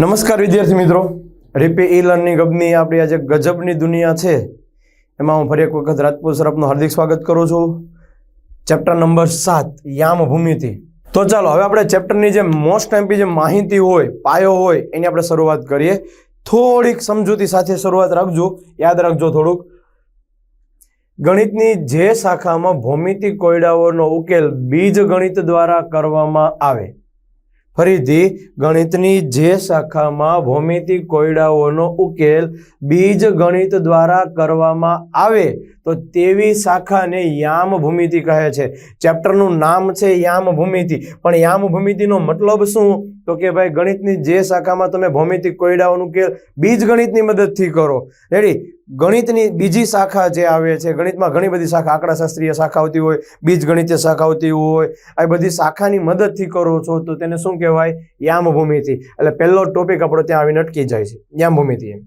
નમસ્કાર વિદ્યાર્થી મિત્રો. રીપી ઈ લર્નિંગ હબની આપણી આજે ગજબની દુનિયા છે. એમાં હું ફરી એક વખત રાજપૂત સરફનું હાર્દિક સ્વાગત કરું છું. ચેપ્ટર નંબર સાત યામ ભૂમિતિ તો ચાલો, હવે આપણે ચેપ્ટરની જે મોસ્ટ એમ્પી જે માહિતી હોય, પાયો હોય, એની આપણે શરૂઆત કરીએ. થોડીક સમજૂતી સાથે શરૂઆત રાખજો. યાદ રાખજો થોડુંક. ગણિતની જે શાખામાં ભૌમિતિક કોયડાઓનો ઉકેલ બીજ ગણિત દ્વારા કરવામાં આવે. ફરીથી ગણિતની જે શાખામાં ભૌમિતિક કોયડાઓનો ઉકેલ બીજ ગણિત દ્વારા કરવામાં આવે તો તેવી શાખાને યામ ભૂમિતિ કહે છે. ચેપ્ટરનું નામ છે યામ ભૂમિતિ પણ યામ ભૂમિતિનો મતલબ શું? તો કે ભાઈ, ગણિતની જે શાખામાં તમે ભૌમિતિક કોયડાઓનું કે બીજ ગણિતની મદદથી કરો. રેડી ગણિતની બીજી શાખા જે આવે છે, ગણિતમાં ઘણી બધી શાખા, આંકડાશાસ્ત્રીય શાખા આવતી હોય, બીજ ગણિતીય શાખા આવતી હોય, આ બધી શાખાની મદદથી કરો છો, તો તેને શું કહેવાય? યામ ભૂમિતિ એટલે પહેલો ટોપિક આપણો ત્યાં આવીને અટકી જાય છે. યામ ભૂમિતિ એમ.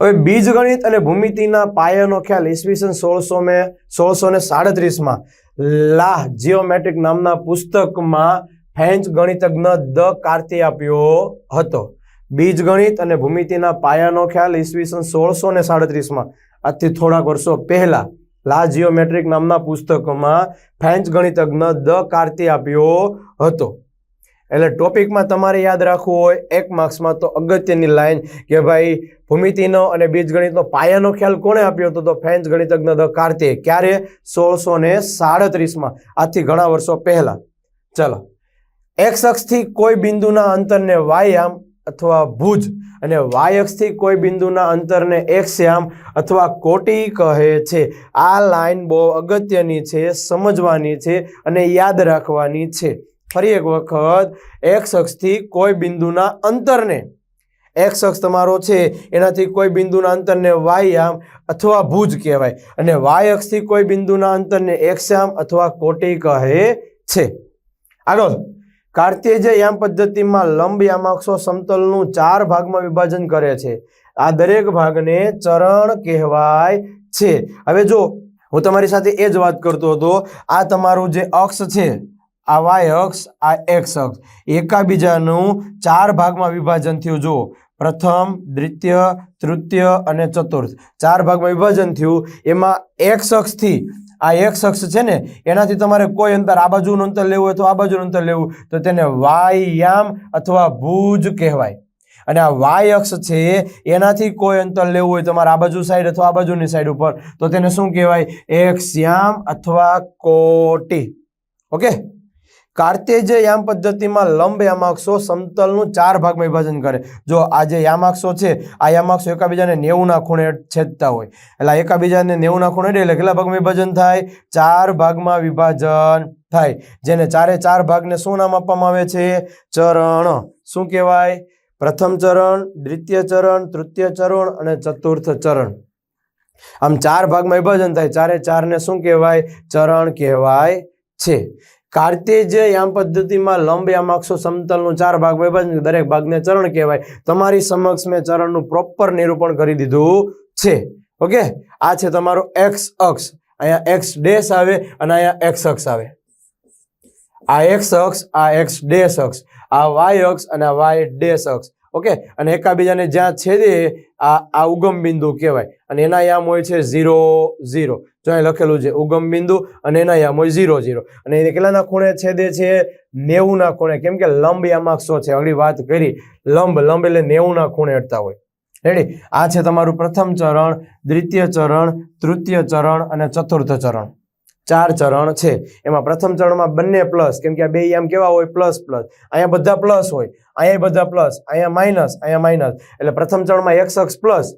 હવે બીજગણિત અને ભૂમિતિના પાયાનો ખ્યાલ ઈસવીસન સોળસો મે સોળસો ને સાડત્રીસમાં લાહ જીઓમેટ્રિક નામના પુસ્તકમાં ફ્રેન્ચ ગણિતજ્ઞ દ કાર્તે આપ્યો હતો. બીજગણિત અને ભૂમિતિના પાયાનો ખ્યાલ ઈસવીસન સોળસો ને સાડત્રીસમાં. આજથી થોડાક વર્ષો પહેલા લા જીઓમેટ્રિક નામના પુસ્તકમાં ફ્રેન્ચ ગણિતજ્ઞ દ કાર્તે આપ્યો હતો. એટલે ટોપિકમાં તમારે યાદ રાખવું હોય, એક માર્ક્સમાં તો અગત્યની લાઈન કે ભાઈ, ભૂમિતિનો અને બીજગણિતનો પાયાનો ખ્યાલ કોણે આપ્યો હતો? તો ફ્રેન્ચ ગણિતજ્ઞ દ કાર્તે ક્યારે? સોળસો ને સાડત્રીસમાં. આજથી ઘણા વર્ષો પહેલાં. ચલો. એક્સ અક્ષથી કોઈ બિંદુના અંતરને વાયામ અથવા ભુજ અને વાય અક્ષથી કોઈ બિંદુના અંતરને એક્સયામ અથવા કોટી કહે છે. આ લાઈન બહુ અગત્યની છે, સમજવાની છે અને યાદ રાખવાની છે. ફરી એક વખત એક્સ અક્ષથી કોઈ બિંદુના અંતરને એક્સ અક્ષ તમારો છે એનાથી કોઈ બિંદુના અંતરને વાયામ અથવા ભુજ કહેવાય અને વાય અક્ષથી કોઈ બિંદુના અંતરને એક્સયામ અથવા કોટી કહે છે. આગળ, કાર્તેજ યામ પદ્ધતિમાં લંબ યામાક્ષો સમતલનું ચાર ભાગમાં વિભાજન કરે છે. આ દરેક ભાગને ચરણ કહેવાય છે. હવે જો હું તમારી સાથે એ જ વાત કરતો હતો, આ તમારું જે અક્ષ છે આ વાય અક્ષ, આ એક્સ અક્ષ. એકાબીજાનું ચાર ભાગમાં વિભાજન થયું. જુઓ. પ્રથમ, દ્વિતીય, તૃતીય અને ચતુર્થ. ચાર ભાગમાં વિભાજન થયું. એમાં એક્સ અક્ષથી આ એક્સ અક્ષ છે ને, એનાથી તમારે કોઈ અંતર આ બાજુનું અંતર લેવું હોય તો આ બાજુનું અંતર લેવું. તો તેને વાયામ અથવા ભુજ કહેવાય. અને આ વાય અક્ષ છે, એનાથી કોઈ અંતર લેવું હોય તમારે આ બાજુ સાઈડ અથવા આ બાજુની સાઈડ ઉપર. તો તેને શું કહેવાય? એક્સયામ અથવા કોટી. ઓકે? કાર્તેજ યામ પદ્ધતિમાં લંબ યામાક્ષો સમતલનું ચાર ભાગમાં વિભાજન કરે. જો આ જે યામાક્ષો છે, આ યામાક્ષો એકાબીજાને નેવુંના ખૂણે છેદતા હોય. એટલે એકાબીજાને નેવુંના ખૂણે એટલે કેટલા ભાગમાં વિભાજન થાય? ચાર ભાગમાં વિભાજન થાય. જેને ચારે ચાર ભાગને શું નામ આપવામાં આવે છે? ચરણ. શું કહેવાય? પ્રથમ ચરણ, દ્વિતીય ચરણ, તૃતીય ચરણ અને ચતુર્થ ચરણ. આમ ચાર ભાગમાં વિભાજન થાય. ચારે ચારને શું કહેવાય? ચરણ કહેવાય છે. કાર્તેજ યામ પદ્ધતિમાં લંબ યામાક્ષો સમતલનું ચાર ભાગ વિભાજન દરેક ભાગને ચરણ કહેવાય. તમારી સમક્ષ મેં ચરણનું પ્રોપર નિરૂપણ કરી દીધું છે. ઓકે? આ છે તમારો એક્સ અક્ષ. અહીંયા એક્સ ડેશ આવે અને અહીંયા એક્સ અક્ષ આવે. આ એક્સ અક્ષ, આ એક્સ ડેશ અક્ષ. આ વાય અક્ષ અને આ વાય ડેશ અક્ષ. ઓકે? અને એકાબીજાને જ્યાં છેદે આ આ ઉગમ બિંદુ કહેવાય. અને એના યામ હોય છે ઝીરો ઝીરો જો અહીં લખેલું છે, ઉગમ બિંદુ અને એના યામો ઝીરો ઝીરો અને એ કેટલાના ખૂણે છેદે છે? નેવુંના ખૂણે. કેમ કે લંબ યામાક્ષો છે. આગળ વાત કરી. લંબ લંબ એટલે નેવુંના ખૂણે અડતા હોય. રેડી આ છે તમારું પ્રથમ ચરણ, દ્વિતીય ચરણ, તૃતીય ચરણ અને ચતુર્થ ચરણ. ચાર ચરણ છે. એમાં પ્રથમ ચરણમાં બંને પ્લસ કેમ કે આ બે આમ કેવા હોય? પ્લસ પ્લસ અહીંયા બધા પ્લસ હોય. અહીંયા બધા પ્લસ અહીંયા માઇનસ અહીંયા માઇનસ એટલે પ્રથમ ચરણમાં એક્સ અક્ષ પ્લસ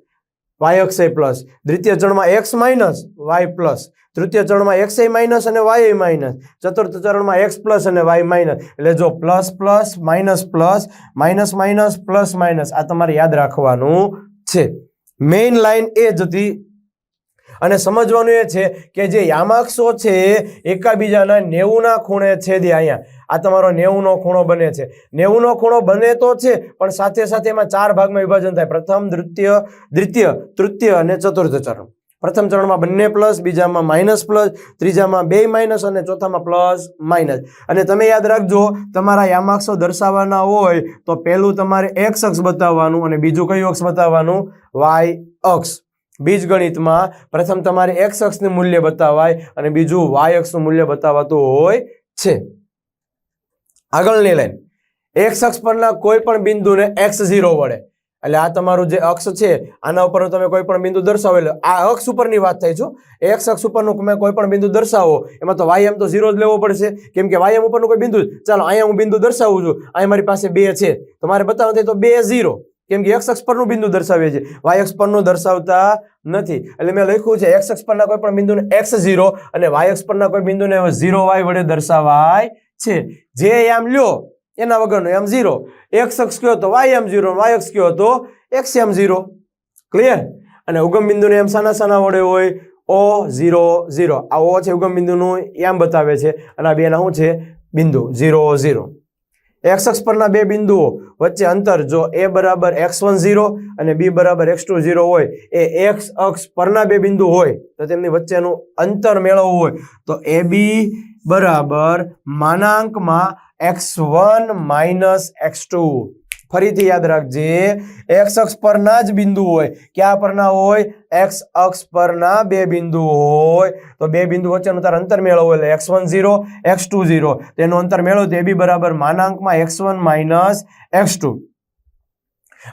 વાય અક્ષ પ્લસ. દ્વિતીય ચરણમાં એક્સ માઇનસ વાય પ્લસ. તૃતીય ચરણમાં એક્સ એ માઇનસ અને વાય માઇનસ. ચતુર્થ ચરણમાં એક્સ પ્લસ અને વાય માઇનસ. એટલે જો plus plus minus plus minus minus plus minus. આ તમારે યાદ રાખવાનું છે. મેઇન લાઈન એ જ હતી અને સમજવાનું એ છે કે જે યામાક્ષો છે, એકાબીજાના નેવુંના ખૂણે છેદે અહીંયા. આ તમારો નેવુંનો ખૂણો બને છે. નેવુંનો ખૂણો બને તો છે, પણ સાથે સાથે એમાં ચાર ભાગમાં વિભાજન થાય. પ્રથમ દ્વિતીય દ્વિતીય, તૃતીય અને ચતુર્થ ચરણ. પ્રથમ ચરણમાં બંને પ્લસ, બીજામાં માઇનસ પ્લસ, ત્રીજામાં બે માઇનસ અને ચોથામાં પ્લસ, માઇનસ. અને તમે યાદ રાખજો, તમારા યામાક્ષો દર્શાવવાના હોય તો પહેલું તમારે એક્સ અક્ષ બતાવવાનું અને બીજું કયું અક્ષ બતાવવાનું? વાય અક્ષ. બીજગણિતમાં પ્રથમ તમારે એક્સ અક્ષનું મૂલ્ય બતાવાય અને બીજું વાય અક્ષનું મૂલ્ય બતાવાતું હોય છે. આગળની લાઈન એક્સ અક્ષ પરના કોઈ પણ બિંદુને એક્સ ઝીરો વડે. એટલે આ તમારું જે અક્ષ છે, આના ઉપર તમે કોઈ પણ બિંદુ દર્શાવો. એટલે આ અક્ષ ઉપરની વાત થાય છો એક્સ અક્ષ ઉપરનું તમે કોઈ પણ બિંદુ દર્શાવો, એમાં તો વાય એમ તો ઝીરો જ લેવો પડશે. કેમ કે વાય એમ ઉપરનું કોઈ બિંદુ ચાલો, અહીંયા હું બિંદુ દર્શાવું છું. અહીંયા મારી પાસે બે છે. તમારે બતાવવાનું બતાવવા થાય તો બે ઝીરો કેમ કે એક્સ અક્ષ પરનું બિંદુ દર્શાવીએ છીએ. વાય અક્ષ પરનું દર્શાવતા નથી. એટલે મેં લખ્યું છે એક્સ અક્ષ પરના કોઈ પણ બિંદુને એક્સ ઝીરો અને વાય અક્ષ પરના કોઈ બિંદુને ઝીરો વાય વડે દર્શાવાય છે. જે આમ લ્યો, એના વગરનો એમ ઝીરો એક્સ અક્ષ કયો તો વાય એમ ઝીરો વાય અક્ષ કયો તો એક્સ એમ ઝીરો ક્લિયર અને ઉગમ બિંદુને એમ સાના સાના વડે હોય ઓ ઝીરો ઝીરો આ ઓ છે ઉગમ બિંદુનું એમ બતાવે છે. અને આ બેના શું છે? બિંદુ ઝીરો ઝીરો એક્સ અક્ષ પરના બે બિંદુઓ વચ્ચે અંતર જો એ બરાબર એક્સ વન ઝીરો અને બી બરાબર એક્સ ટુ ઝીરો હોય, એ એક્સ અક્ષ પરના બે બિંદુ હોય, તો તેમની વચ્ચેનું અંતર મેળવવું હોય, તો એ બી બરાબર માનાંકમાં X one minus X two ફરીથી યાદ રાખજે. એક્સ અક્ષ પરના જ બિંદુ હોય. ક્યાં પરના હોય? એક્સ અક્ષ પરના બે બિંદુ હોય. તો બે બિંદુ વચ્ચેનું તાર અંતર મેળવવું એટલે X one zero X two zero તેનું અંતર મેળવો તો બી બરાબર માનાંકમાં X one minus X two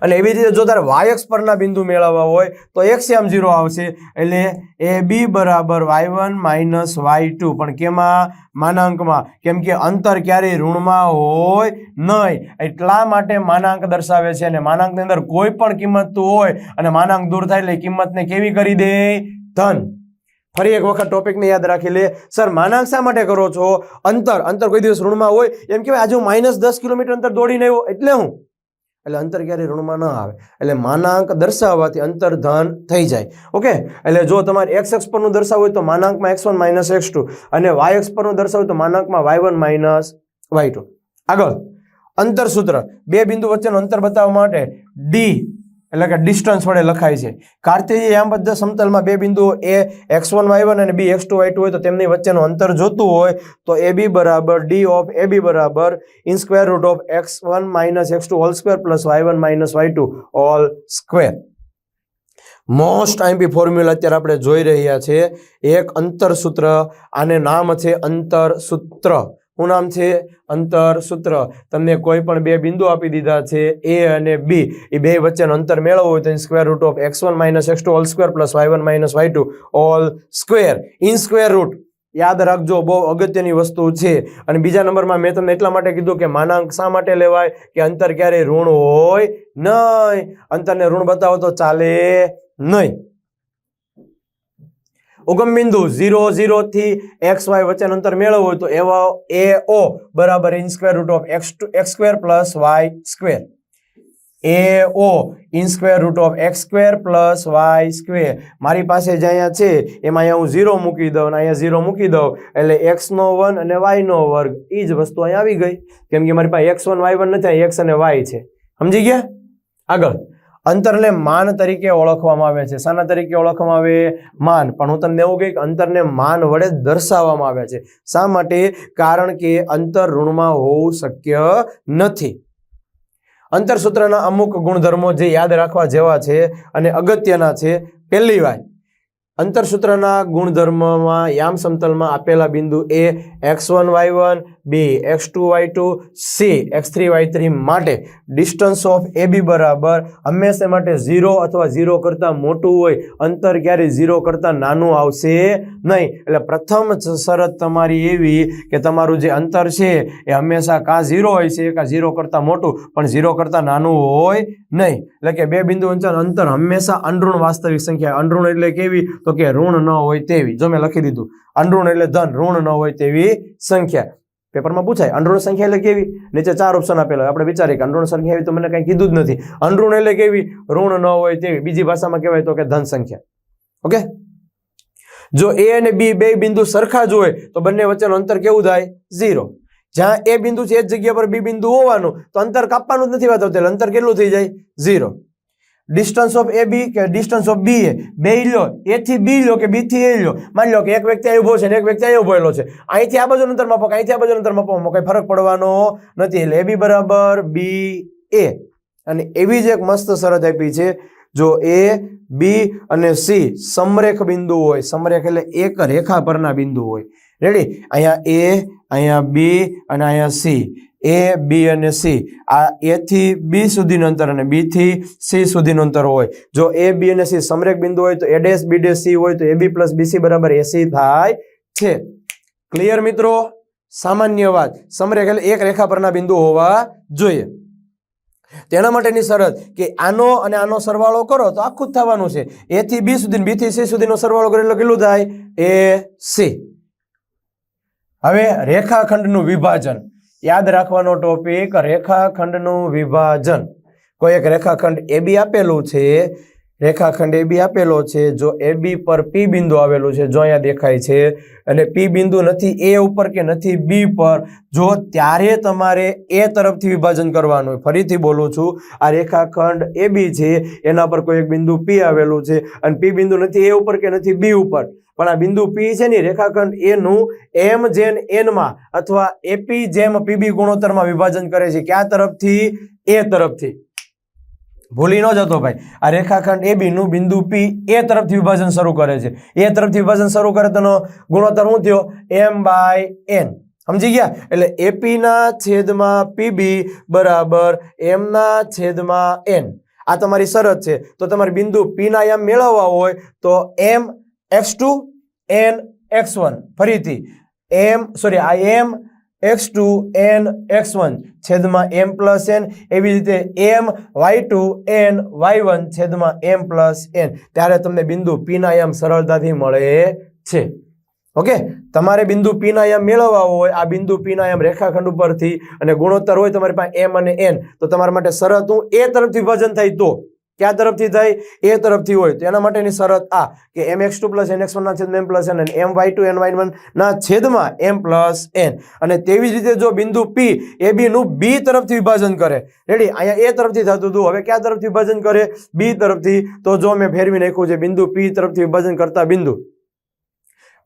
અને એવી રીતે જો તારે વાય અક્ષ પરના બિંદુ મેળવવા હોય, તો એક્સ એમ ઝીરો આવશે. એટલે એ બી બરાબર Y one minus Y two પણ કેમાં? માનાંકમાં. કેમ કે અંતર ક્યારેય ઋણમાં હોય નહીં. એટલા માટે માનાંક દર્શાવે છે. અને માનાંકની અંદર કોઈ પણ કિંમત હોય, અને માનાંક દૂર થાય એટલે કિંમતને કેવી કરી દે? ધન. ફરી એક વખત ટોપિકને યાદ રાખી લે. સર, માનાંક શા માટે કરો છો? અંતર. અંતર કોઈ દિવસ ઋણમાં હોય. એમ કહેવાય, આજે હું માઇનસ દસ કિલોમીટર અંતર દોડીને આવ્યો. એટલે હું એટલે અંતર ક્યારે ઋણમાં ન આવે. એટલે માનાંક દર્શાવવાથી અંતર ધન થઈ જાય. ઓકે? એટલે જો તમારે એક્સ એક્સ પરનું દર્શાવવું હોય તો માનાંકમાં X one minus X two અને વાય એક્સ પરનું દર્શાવવું તો માનાંકમાં Y one minus Y two આગળ. અંતર સૂત્ર. બે બિંદુ વચ્ચેનું અંતર બતાવવા માટે ડી એટલે કે ડિસ્ટન્સ વડે લખાય છે. કાર્તેય આમ બધા સમતલમાં બે બિંદુઓ A X one Y one અને B X two Y two હોય તો તેમની વચ્ચેનું અંતર જોતું હોય તો એ બી બરાબર ડી ઓફ એ બી બરાબર in square root of X one minus X two whole square plus Y one minus Y two all square most IMP formula અત્યારે આપણે જોઈ રહ્યા છે એક અંતર સૂત્ર, આને નામ છે અંતર સૂત્ર. શું નામ છે? અંતર સૂત્ર. તમને કોઈ પણ બે બિંદુ આપી દીધા છે, એ અને બી. એ બે વચ્ચેનું અંતર મેળવવું હોય તો square root of X one minus X two all square plus Y one minus Y two all square in square root યાદ રાખજો, બહુ અગત્યની વસ્તુ છે. અને બીજા નંબરમાં મેં તમને એટલા માટે કીધું કે માનાંક શા માટે લેવાય? કે અંતર ક્યારેય ઋણ હોય નહીં. અંતરને ઋણ બતાવો તો ચાલે નહીં. ઉગમ બિંદુ ઝીરો ઝીરો થી એક્સ વાય વચ્ચેનું અંતર મેળવવું હોય તો એવા એ ઓ બરાબર in square root of X two X square plus Y square A O in square root of X square plus Y square મારી પાસે જે અહીંયા છે, એમાં અહીંયા હું ઝીરો મૂકી દઉં અને અહીંયા ઝીરો મૂકી દઉં, એટલે એક્સનો વન અને વાયનો વર્ગ. એ જ વસ્તુ અહીંયા આવી ગઈ. કેમ કે મારી પાસે એક્સ વન વાય વન નથી એક્સ અને વાય છે. સમજી ગયા? આગળ. અંતરને માન તરીકે ઓળખવામાં આવે છે. શાના તરીકે ઓળખવામાં આવે માન. પણ હું તમને એવું કહી અંતરને માન વડે દર્શાવવામાં આવે છે. શા માટે? કારણ કે અંતર ઋણમાં હોવું શક્ય નથી. અંતર સૂત્રના અમુક ગુણધર્મો જે યાદ રાખવા જેવા છે અને અગત્યના છે. પહેલી વાત અંતર સૂત્રના ગુણધર્મમાં યામ સમતલમાં આપેલા બિંદુ A X one Y one B X two Y two C X three Y three માટે ડિસ્ટન્સ ઓફ એ બી બરાબર હંમેશા માટે ઝીરો અથવા ઝીરો કરતાં મોટું હોય, અંતર ક્યારેય ઝીરો કરતાં નાનું આવશે નહીં. એટલે પ્રથમ શરત તમારી એવી કે તમારું જે અંતર છે એ હંમેશા કાં ઝીરો હોય છે, કાં ઝીરો કરતાં મોટું, પણ ઝીરો કરતાં નાનું હોય નહીં. એટલે કે બે બિંદુ વચ્ચેનું અંતર હંમેશા અનઋણ વાસ્તવિક સંખ્યા અનઋણ એટલે કેવી? તો કે ઋણ ન હોય તેવી. જો મેં લખી દીધું, અનઋણ એટલે ધન, ઋણ ન હોય તેવી સંખ્યા. પેપરમાં પૂછાય, અનઋણ સંખ્યા એટલે કેવી? નીચે ચાર ઓપ્શન આપેલા આપણે વિચારીએ કે અનઋણ સંખ્યા એવી તો મને કંઈ કીધું જ નથી. અનઋણ એટલે કેવી? ઋણ ન હોય તેવી. બીજી ભાષામાં કહેવાય તો કે ધન સંખ્યા. ઓકે? જો એ અને બી બે બિંદુ સરખા જ હોય, તો બંને વચ્ચેનું અંતર કેવું થાય? ઝીરો. જ્યાં એ બિંદુ છે, એ જ જગ્યા પર બી બિંદુ હોવાનું, તો અંતર કાપવાનું જ નથી વાત આવતી. અંતર કેટલું થઈ જાય? Zero. Distance of A B કે ડિસ્ટન્સ ઓફ બી એ બે લો એ થી બી લો કે બી થી એ લો માની લો કે એક વ્યક્તિ અહીં ઊભો છે ને એક વ્યક્તિ અહીં એલો છે. અહીંથી આ બાજુ અંતર માપો, કે અહીંથી આ બાજુ અંતર માપો કઈ ફરક પડવાનો નથી. એટલે એ બી બરાબર બી એ અને એવી જ એક મસ્ત શરત આપી છે, જો એ બી અને સી સમરેખ બિંદુ હોય, સમરેખ એટલે એક રેખા પરના બિંદુ હોય. રેડી અહીંયા એ અહીંયા બી અને અહીંયા સી એ બી અને સી આ એથી બી સુધીનું અંતર અને બીથી સી સુધીનું અંતર હોય. જો એ બી અને સી સમરેક બિંદુ હોય તો A dash B dash C હોય તો એ બી પ્લસ બીસી બરાબર એસી થાય છે. ક્લિયર મિત્રો? સામાન્ય વાત. સમરેખ એટલે એક રેખા પરના બિંદુ હોવા જોઈએ. તેના માટેની શરત કે આનો અને આનો સરવાળો કરો તો આખું જ થવાનું છે. એથી બી સુધી બીથી સી સુધીનો સરવાળો કરો એટલે કેટલું થાય? એ સી હવે રેખાખંડનું વિભાજન. યાદ રાખવાનો ટોપિક રેખાખંડનું વિભાજન. કોઈ એક રેખાખંડ એ બી આપેલું છે રેખાખંડ એ બી આપેલો છે, જો એ બી પર પી બિંદુ આવેલું છે, જો અહીંયા દેખાય છે, અને પી બિંદુ નથી એ ઉપર કે નથી બી પર, જો ત્યારે તમારે એ તરફથી વિભાજન કરવાનું ફરીથી બોલું છું, આ રેખાખંડ એ બી છે, એના પર કોઈ એક બિંદુ પી આવેલું છે, અને પી બિંદુ નથી એ ઉપર કે નથી બી ઉપર. પણ આ બિંદુ પી છે ને, રેખાખંડ એનું એમ જેન એનમાં અથવા એપી જેમ પીબી ગુણોત્તરમાં વિભાજન કરે છે, ક્યાં તરફથી? એ તરફથી. ભૂલી ન જતો ભાઈ. આ રેખાખંડ એ બીનું બિંદુ પી એ તરફથી વિભાજન શરૂ કરે છે. એ તરફથી વિભાજન શરૂ કરે તેનો ગુણોત્તર શું થયો? એમ બાય એન સમજી ગયા? એટલે એપીના છેદમાં પીબી બરાબર એમના છેદમાં એન આ તમારી શરત છે. તો તમારે બિંદુ પીના એમ મેળવવા હોય તો M X two N X one ફરીથી એમ સોરી આ M X two N X one છેદમાં એમ પ્લસ એન. એવી રીતે M, Y two N, Y one છેદમાં એમ પ્લસ એન. ત્યારે તમને બિંદુ પીના એમ સરળતાથી મળે છે. ઓકે? તમારે બિંદુ પીના એમ મેળવવા હોય, આ બિંદુ પીના એમ રેખાખંડ ઉપરથી અને ગુણોત્તર હોય તમારી પાસે એમ અને એન. તો તમારા માટે શરત હું એ તરફથી વિભાજન થાય તો ક્યાં તરફથી થાય એ તરફથી હોય. તો એના માટેની શરત આ, કે M X two plus N X વનના છેદમાં એમ પ્લસ એન અને M Y two N Y વનના છેદમાં એમ પ્લસ એન અને તેવી જ રીતે જો બિંદુ પી એ બીનું બી તરફથી વિભાજન કરે. રેડી અહીંયા એ તરફથી થતું હતું. હવે ક્યાં તરફથી વિભાજન કરે? બી તરફથી. તો જો મેં ફેરવી નાખ્યું છે, બિંદુ પી તરફથી વિભાજન કરતા બિંદુ.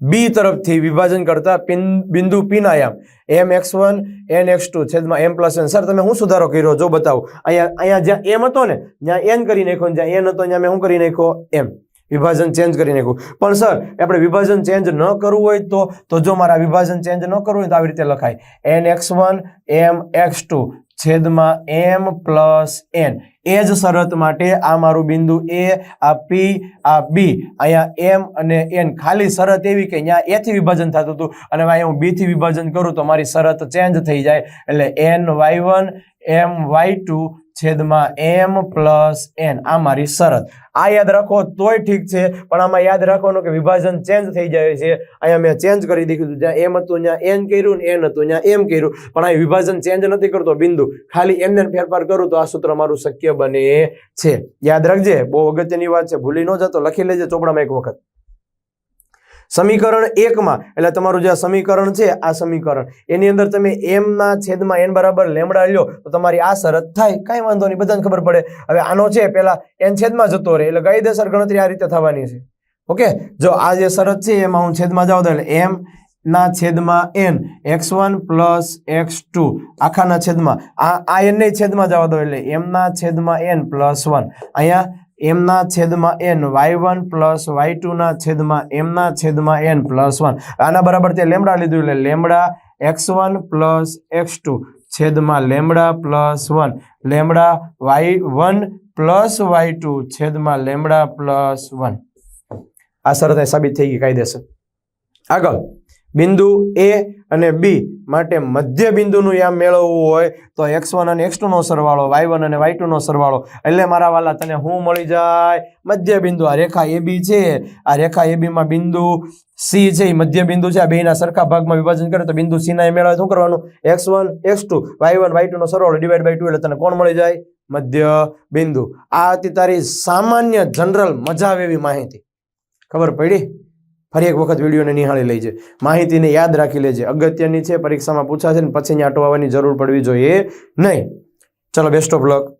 બી તરફથી વિભાજન કરતા પિન- બિંદુ પીનાયામ M X one, N X two છેદમાં એમ પ્લસ એન. સર, તમે શું સુધારો કર્યો? જો બતાવો. અહીંયા અહીંયા જ્યાં એમ હતો ને, ત્યાં એન કરી નાખ્યો જ્યાં એન હતો, ત્યાં મેં શું કરી નાખ્યો? એમ. વિભાજન ચેન્જ કરી નાખ્યું. પણ સર, આપણે વિભાજન ચેન્જ ન કરવું હોય તો તો જો મારા વિભાજન ચેન્જ ન કરવું હોય તો આવી રીતે લખાય. N X one, M X two છેદમાં એમ પ્લસ એન. એ જ શરત માટે આ મારું બિંદુ એ, આ પી આ બી અહીંયા એમ અને એન ખાલી શરત એવી કે અહીંયા એથી વિભાજન થતું હતું. અને અહીંયા હું બી થી વિભાજન કરું તો મારી શરત ચેન્જ થઈ જાય. એટલે N Y one M Y two છેદમાં એમ પ્લસ એન. આ મારી શરત. આ યાદ રાખો, તોય ઠીક છે, પણ આમાં યાદ રાખવાનું કે વિભાજન ચેન્જ થઈ જાય છે. અહીંયા મેં ચેન્જ કરી દીધું જ્યાં એમ હતું, ત્યાં એન કર્યું ને એન હતું, ત્યાં એમ કર્યું. પણ અહીં વિભાજન ચેન્જ નથી કરતો, બિંદુ. ખાલી એમને ફેરફાર કરું તો આ સૂત્ર મારું શક્ય બને છે. યાદ રાખજે, બહુ અગત્યની વાત છે. ભૂલી ન જતો લખી લેજે ચોપડામાં એક વખત. સમીકરણ એકમાં, એટલે તમારું જે આ સમીકરણ છે, આ સમીકરણ. એની અંદર તમે એમના છેદમાં એન બરાબર લેમડા લ્યો, તો તમારી આ શરત થાય. કાંઈ વાંધો નહીં, બધાને ખબર પડે. હવે આનો છે પહેલાં એન છેદમાં જતો રહે, એટલે કાયદેસર ગણતરી આ રીતે થવાની છે. ઓકે? જો આ જે શરત છે, એમાં હું છેદમાં જાઉં, તો એટલે એમ ના છેદમાં N X one plus X two આખાના છેદમાં. આ આ એન નહીં છેદમાં જવા દો, એટલે એમના છેદમાં એન પ્લસ વન અહીંયા એમના છેદમાં N, Y one plus Y two ના છેદમાં એમના છેદમાં એન પ્લસ વન. આના બરાબર તે લેમડા લીધું એટલે lambda X one plus X two છેદમાં lambda plus one. Lambda Y one plus Y two છેદમાં લેમડા પ્લસ વન. આ શરત સાબિત થઈ ગઈ, કાયદેસર. આગળ. બિંદુ એ અને બી માટે મધ્ય બિંદુનું યામ મેળવવું હોય તો એક્સ વન અને એક્સ ટુનો સરવાળો વાય વન અને વાય ટુનો સરવાળો. એટલે મારા વાલા, તને શું મળી જાય? મધ્ય બિંદુ. આ રેખા એ બી છે. આ રેખા એ બીમાં બિંદુ સી છે. એ મધ્ય બિંદુ છે. આ બેના સરખા ભાગમાં વિભાજન કરે તો બિંદુ સીના એ મેળવે. શું કરવાનું? X one x two y one y ટુનો સરવાળો ડિવાઈડ બાય ટુ એટલે તને કોણ મળી જાય? મધ્ય બિંદુ. આ હતી તારી સામાન્ય જનરલ મજા આવે એવી માહિતી. ખબર પડી? ફરી એક વખત વિડીયોને નિહાળી લેજે. માહિતીને યાદ રાખી લેજે. અગત્યની છે, પરીક્ષામાં પૂછાશે ને પછી અહીંયા અટવાવાની જરૂર પડવી જોઈએ નહીં. ચલો બેસ્ટ ઓફ લક